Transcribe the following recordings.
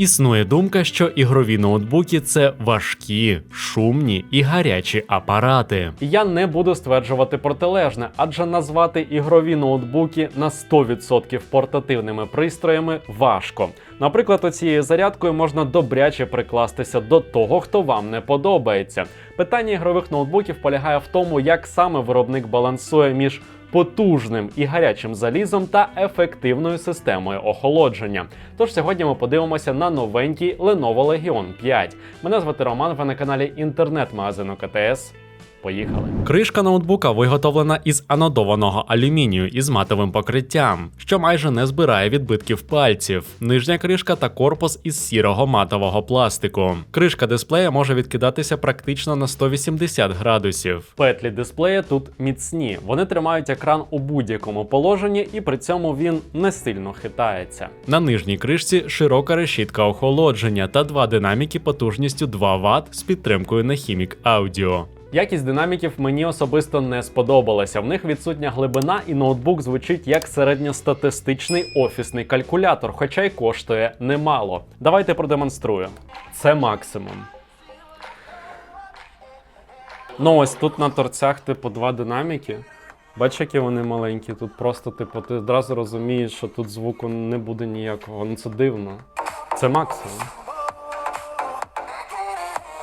Існує думка, що ігрові ноутбуки це важкі, шумні і гарячі апарати. Я не буду стверджувати протилежне, адже назвати ігрові ноутбуки на 100% портативними пристроями важко. Наприклад, оцією зарядкою можна добряче прикластися до того, хто вам не подобається. Питання ігрових ноутбуків полягає в тому, як саме виробник балансує між потужним і гарячим залізом та ефективною системою охолодження. Тож сьогодні ми подивимося на новенький Lenovo Legion 5. Мене звати Роман, ви на каналі інтернет-магазину КТС. Поїхали. Кришка ноутбука виготовлена із анодованого алюмінію із матовим покриттям, що майже не збирає відбитків пальців. Нижня кришка та корпус із сірого матового пластику. Кришка дисплея може відкидатися практично на 180 градусів. Петлі дисплея тут міцні. Вони тримають екран у будь-якому положенні, і при цьому він не сильно хитається. На нижній кришці широка решітка охолодження та два динаміки потужністю 2 Вт з підтримкою на Himic Audio. Якість динаміків мені особисто не сподобалася. В них відсутня глибина, і ноутбук звучить як середньостатистичний офісний калькулятор, хоча й коштує немало. Давайте продемонструю. Це максимум. Ну ось тут на торцях, типу, два динаміки. Бачиш, які вони маленькі. Тут просто, типу, ти одразу розумієш, що тут звуку не буде ніякого. Ну це дивно. Це максимум.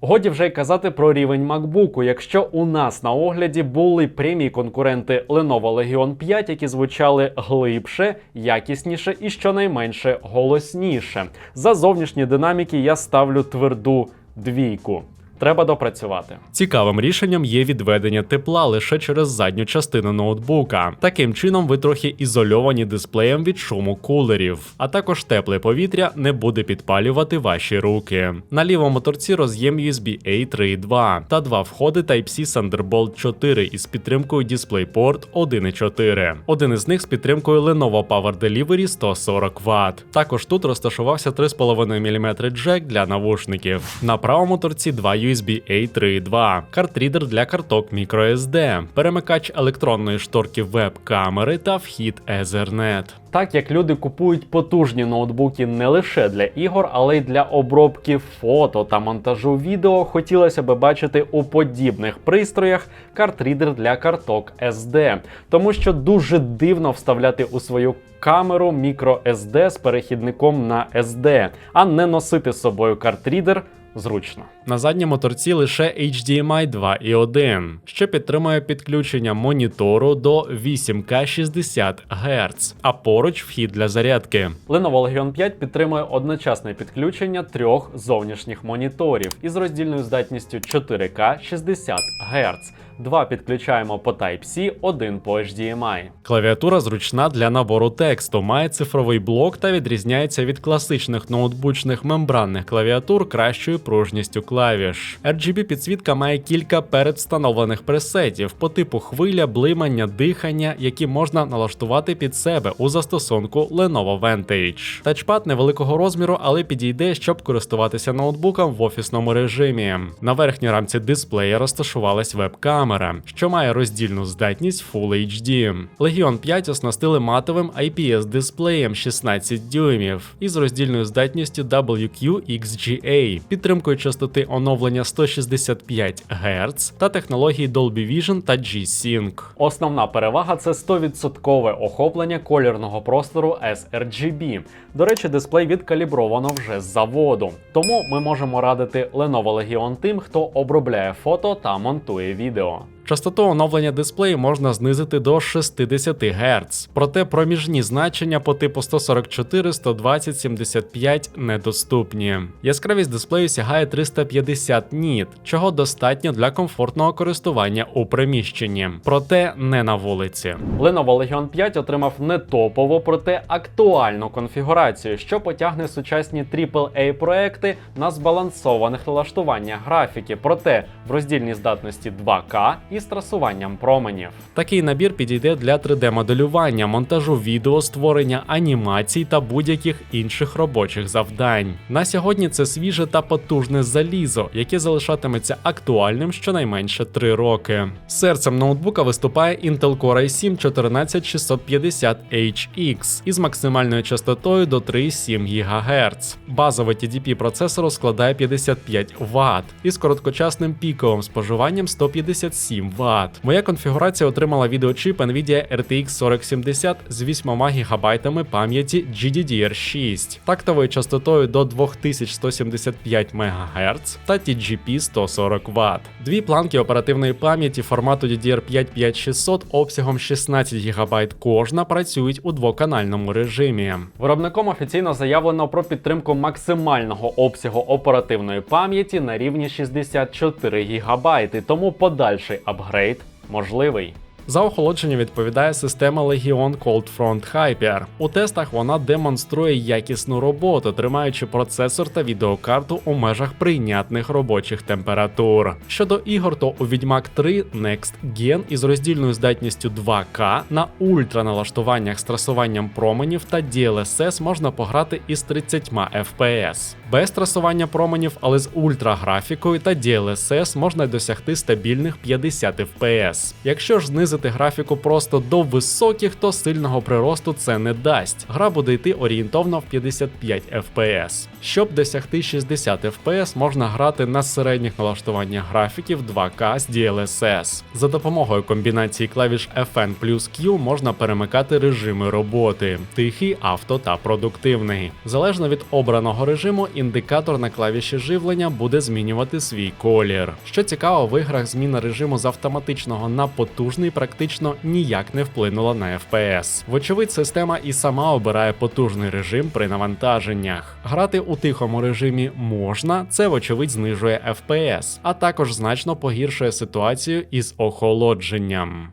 Годі вже й казати про рівень MacBook, якщо у нас на огляді були прямі конкуренти Lenovo Legion 5, які звучали глибше, якісніше і щонайменше голосніше. За зовнішні динаміки я ставлю тверду двійку. Треба допрацювати. Цікавим рішенням є відведення тепла лише через задню частину ноутбука. Таким чином, ви трохи ізольовані дисплеєм від шуму кулерів, а також тепле повітря не буде підпалювати ваші руки. На лівому торці роз'єм USB A 3.2 та два входи Type-C Thunderbolt 4 із підтримкою DisplayPort 1.4. Один із них з підтримкою Lenovo Power Delivery 140 Вт. Також тут розташувався 3,5 мм джек для навушників. На правому торці два USB A 3.2, картрідер для карток microSD, перемикач електронної шторки веб-камери та вхід Ethernet. Так як люди купують потужні ноутбуки не лише для ігор, але й для обробки фото та монтажу відео, хотілося би бачити у подібних пристроях картрідер для карток SD, тому що дуже дивно вставляти у свою камеру microSD з перехідником на SD, а не носити з собою картрідер зручно. На задньому торці лише HDMI 2.1, що підтримує підключення монітору до 8К 60 Гц, а поруч вхід для зарядки. Lenovo Legion 5 підтримує одночасне підключення трьох зовнішніх моніторів із роздільною здатністю 4К 60 Гц. Два підключаємо по Type-C, один по HDMI. Клавіатура зручна для набору тексту, має цифровий блок та відрізняється від класичних ноутбучних мембранних клавіатур кращою пружністю клавіш. RGB підсвітка має кілька передвстановлених пресетів по типу хвиля, блимання, дихання, які можна налаштувати під себе у застосунку Lenovo Vantage. Тачпад невеликого розміру, але підійде, щоб користуватися ноутбуком в офісному режимі. На верхній рамці дисплея розташувалась веб-камера що має роздільну здатність Full HD. Legion 5 оснастили матовим IPS дисплеєм 16 дюймів із роздільною здатністю WQXGA, підтримкою частоти оновлення 165 Гц та технології Dolby Vision та G-Sync. Основна перевага це 100% охоплення колірного простору sRGB. До речі, дисплей відкалібровано вже з заводу. Тому ми можемо радити Lenovo Legion тим, хто обробляє фото та монтує відео. Частоту оновлення дисплею можна знизити до 60 Гц, проте проміжні значення по типу 144, 120, 75 недоступні. Яскравість дисплею сягає 350 ніт, чого достатньо для комфортного користування у приміщенні, проте не на вулиці. Lenovo Legion 5 отримав не топову, проте актуальну конфігурацію, що потягне сучасні AAA проекти на збалансованих налаштуваннях графіки, проте в роздільній здатності 2К і із трасуванням променів. Такий набір підійде для 3D-моделювання, монтажу відео, створення анімацій та будь-яких інших робочих завдань. На сьогодні це свіже та потужне залізо, яке залишатиметься актуальним щонайменше 3 роки. Серцем ноутбука виступає Intel Core i7 14650HX із максимальною частотою до 3,7 ГГц. Базовий TDP процесору складає 55 Вт із короткочасним піковим споживанням 157 Вт. Моя конфігурація отримала відеочип Nvidia RTX 4070 з 8 ГБ пам'яті GDDR6, тактовою частотою до 2175 МГц та TGP 140 Вт. Дві планки оперативної пам'яті формату DDR5 5600 обсягом 16 ГБ кожна працюють у двоканальному режимі. Виробником офіційно заявлено про підтримку максимального обсягу оперативної пам'яті на рівні 64 ГБ, тому подальший апгрейд можливий. За охолодження відповідає система Legion Cold Front Hyper. У тестах вона демонструє якісну роботу, тримаючи процесор та відеокарту у межах прийнятних робочих температур. Щодо ігор, то у Відьмак 3 Next Gen із роздільною здатністю 2К на ультраналаштуваннях з трасуванням променів та DLSS можна пограти із 30 FPS. Без трасування променів, але з ультраграфікою та DLSS можна досягти стабільних 50 FPS. Якщо ж знизити графіку просто до високих, то сильного приросту це не дасть. Гра буде йти орієнтовно в 55 FPS. Щоб досягти 60 FPS, можна грати на середніх налаштуваннях графіків 2К з DLSS. За допомогою комбінації клавіш FN плюс Q можна перемикати режими роботи: тихий, авто та продуктивний. Залежно від обраного режиму, індикатор на клавіші живлення буде змінювати свій колір. Що цікаво, в іграх зміна режиму з автоматичного на потужний практично ніяк не вплинула на FPS. Вочевидь, система і сама обирає потужний режим при навантаженнях. Грати у тихому режимі можна, це вочевидь знижує FPS, а також значно погіршує ситуацію із охолодженням.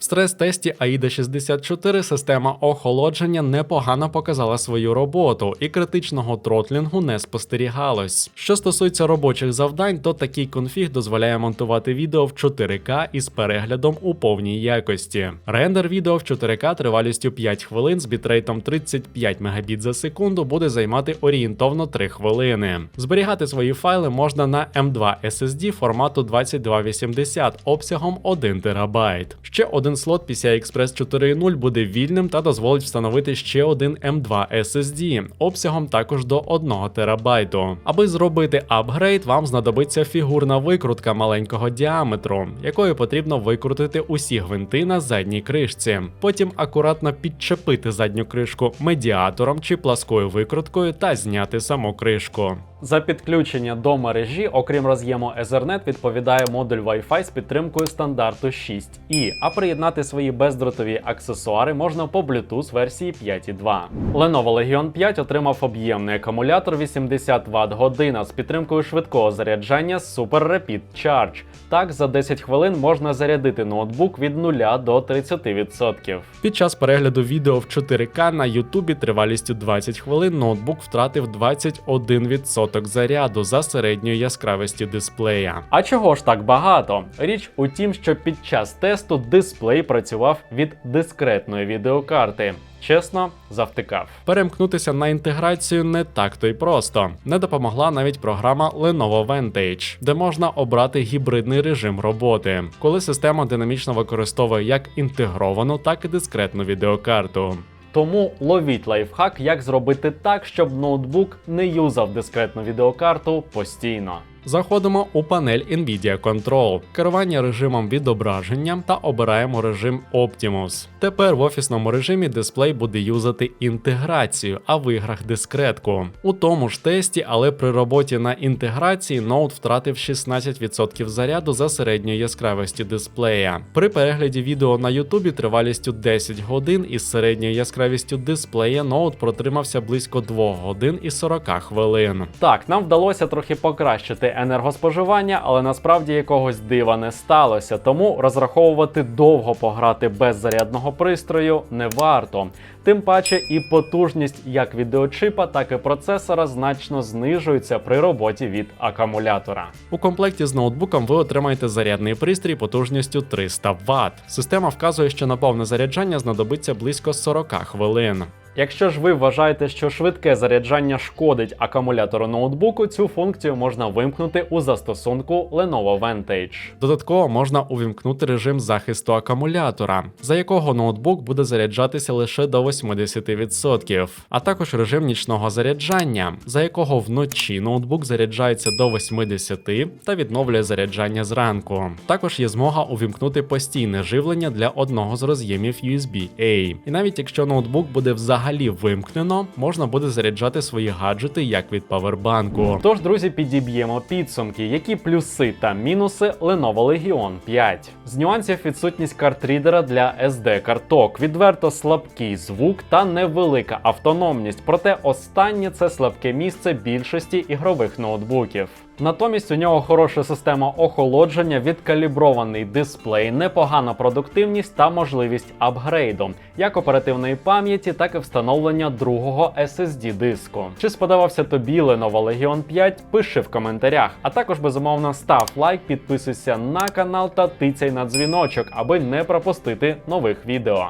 В стрес-тесті AIDA 64 система охолодження непогано показала свою роботу і критичного тротлінгу не спостерігалось. Що стосується робочих завдань, то такий конфіг дозволяє монтувати відео в 4К із переглядом у повній якості. Рендер відео в 4К тривалістю 5 хвилин з бітрейтом 35 Мбіт за секунду буде займати орієнтовно 3 хвилини. Зберігати свої файли можна на M2 SSD формату 2280 обсягом 1 ТБ. Ще один слот PCI Express 4.0 буде вільним та дозволить встановити ще один M2 SSD обсягом також до 1 ТБ. Аби зробити апгрейд, вам знадобиться фігурна викрутка маленького діаметру, якою потрібно викрутити усі гвинти на задній кришці. Потім акуратно підчепити задню кришку медіатором чи пласкою викруткою та зняти саму кришку. За підключення до мережі, окрім роз'єму Ethernet, відповідає модуль Wi-Fi з підтримкою стандарту 6E, а приєднати свої бездротові аксесуари можна по Bluetooth версії 5.2. Lenovo Legion 5 отримав об'ємний акумулятор 80 Вт година з підтримкою швидкого заряджання Super Rapid Charge. Так, за 10 хвилин можна зарядити ноутбук від 0 до 30%. Під час перегляду відео в 4К на YouTube тривалістю 20 хвилин ноутбук втратив 21% заряду за середньою яскравості дисплея. А чого ж так багато? Річ у тім, що під час тесту дисплей працював від дискретної відеокарти. Чесно, завтикав. Перемкнутися на інтеграцію не так то й просто. Не допомогла навіть програма Lenovo Vantage, де можна обрати гібридний режим роботи, коли система динамічно використовує як інтегровану, так і дискретну відеокарту. Тому ловіть лайфхак, як зробити так, щоб ноутбук не юзав дискретну відеокарту постійно. Заходимо у панель Nvidia Control, керування режимом відображення та обираємо режим Optimus. Тепер в офісному режимі дисплей буде юзати інтеграцію, а в іграх дискретку. У тому ж тесті, але при роботі на інтеграції ноут втратив 16% заряду за середньою яскравості дисплея. При перегляді відео на Ютубі тривалістю 10 годин із середньою яскравістю дисплея ноут протримався близько 2 годин і 40 хвилин. Так, нам вдалося трохи покращити енергоспоживання, але насправді якогось дива не сталося. Тому розраховувати довго пограти без зарядного пристрою не варто. Тим паче і потужність як відеочипа, так і процесора значно знижується при роботі від акумулятора. У комплекті з ноутбуком ви отримаєте зарядний пристрій потужністю 300 Вт. Система вказує, що на повне заряджання знадобиться близько 40 хвилин. Якщо ж ви вважаєте, що швидке заряджання шкодить акумулятору ноутбуку, цю функцію можна вимкнути у застосунку Lenovo Vantage. Додатково можна увімкнути режим захисту акумулятора, за якого ноутбук буде заряджатися лише до 80%, а також режим нічного заряджання, за якого вночі ноутбук заряджається до 80% та відновлює заряджання зранку. Також є змога увімкнути постійне живлення для одного з роз'ємів USB-A. І навіть якщо ноутбук буде взагалі вимкнено, можна буде заряджати свої гаджети як від павербанку. Тож, друзі, підіб'ємо підсумки, які плюси та мінуси Lenovo Legion 5. З нюансів відсутність картрідера для SD карток, відверто слабкий звук та невелика автономність. Проте останнє це слабке місце більшості ігрових ноутбуків. Натомість у нього хороша система охолодження, відкалібрований дисплей, непогана продуктивність та можливість апгрейду, як оперативної пам'яті, так і встановлення другого SSD диску. Чи сподобався тобі Lenovo Legion 5? Пиши в коментарях. А також безумовно став лайк, підписуйся на канал та тицяй на дзвіночок, аби не пропустити нових відео.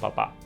Па-па!